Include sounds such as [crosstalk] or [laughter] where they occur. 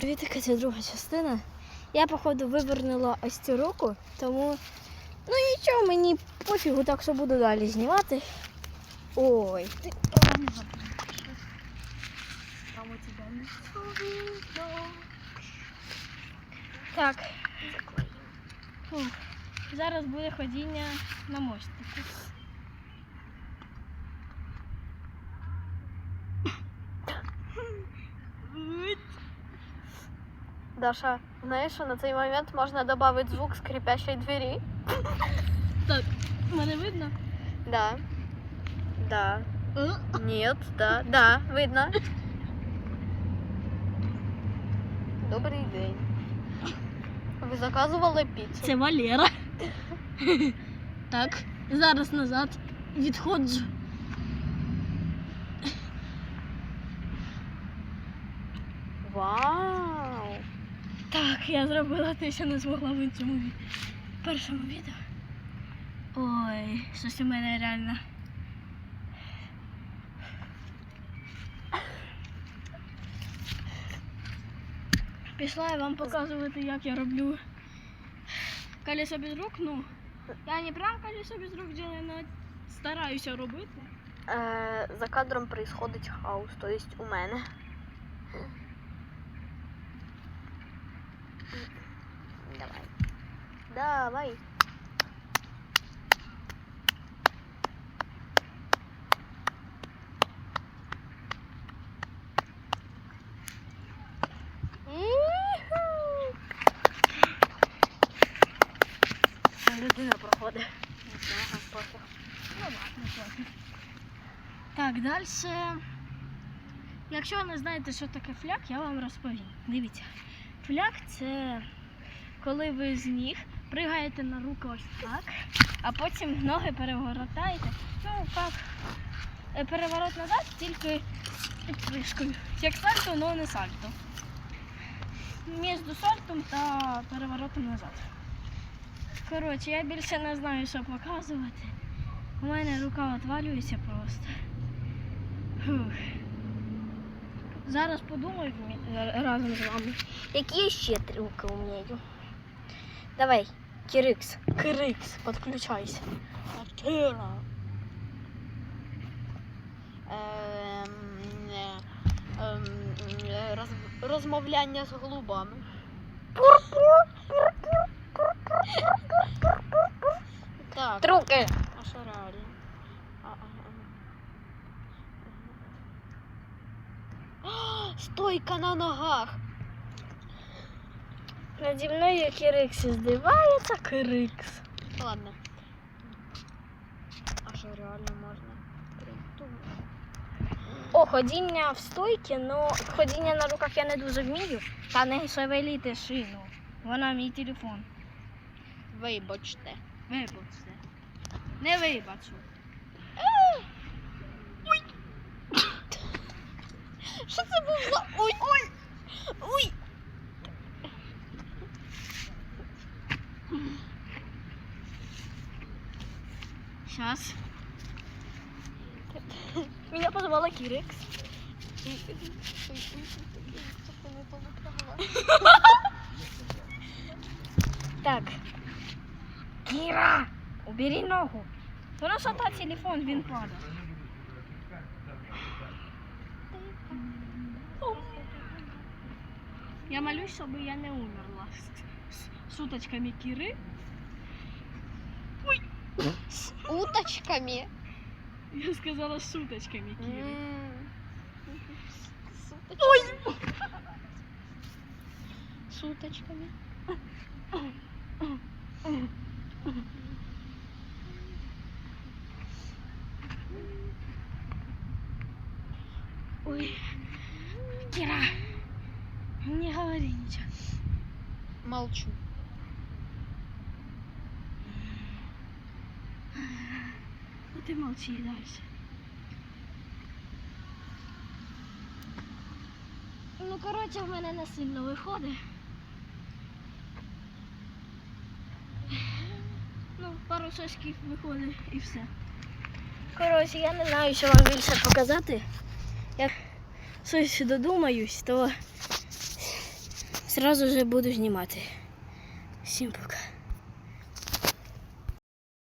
Привітика, це друга частина. Я, походу, вивернула ось цю руку, тому ну нічого, мені пофігу, так що буду далі знімати. Ой, ти там у тебя лицо. Так. Фух. Зараз буде ходіння на мостику. Даша, знаєш, що на цей момент можна додати звук скрипящої двері? Так, мене видно? Да. Да. Нет, да, да, видно. Добрий день. Ви заказували піцу? Це Валера. Так, зараз назад відходжу. Вау! Так, я зробила те, що не змогла в іншому першому відео. Ой, щось у мене реально. Пішла я вам показувати, як я роблю колесо без рук. Ну, я не прям колесо без рук делаю, но стараюся робити. Е, за кадром происходить хаос, то есть у мене. Давай. Давай. Людина проходить. Так, далі. Якщо ви не знаєте, що таке фляг, я вам розповім. Дивіться, фляг це коли ви з ніг пригаєте на руку ось так, а потім ноги перевертаєте. Ну, як е, переворот назад, тільки з підпришкою. Як сальто, але не сальто. Між сальтом та переворотом назад. Коротше, я більше не знаю, що показувати. У мене рука отвалюється просто. Фух. Зараз подумаю разом з вами. Які ще трюки вмію? Давай, Кирикс. Кирикс, підключайся. Атера. Ем, е, ем, е, роз- розмовляння з голубами. Так, а що реально? [gasps] Стойка на ногах. Наді мною Кирикс здивається. Кирикс. Ладно. А що реально можна? О, ходіння в стойці, але ходіння на руках я не дуже вмію. Та не шевеліти шину. Вона мій телефон. Вибачте. Вибачте. Не вибачу. Що це був за. Ой! Ой! Сейчас. Меня позвала Кирикс. Так. Кіра, убери ногу. Вона шата телефон, він падає. Я молюсь, щоб я не умерла з, з, з уточками Кіри. С уточками. Я сказала з уточками. С уточками. С уточками. Ой, Кира, не говори ничего. Молчу. Ну ты молчи дальше. Ну, коротше, в мене не сильно виходить. Ну, пару шашків виходить і все. Коротше, я не знаю, що вам більше показати. Як щось додумаюсь, то Сразу же буду знімати. Всім пока.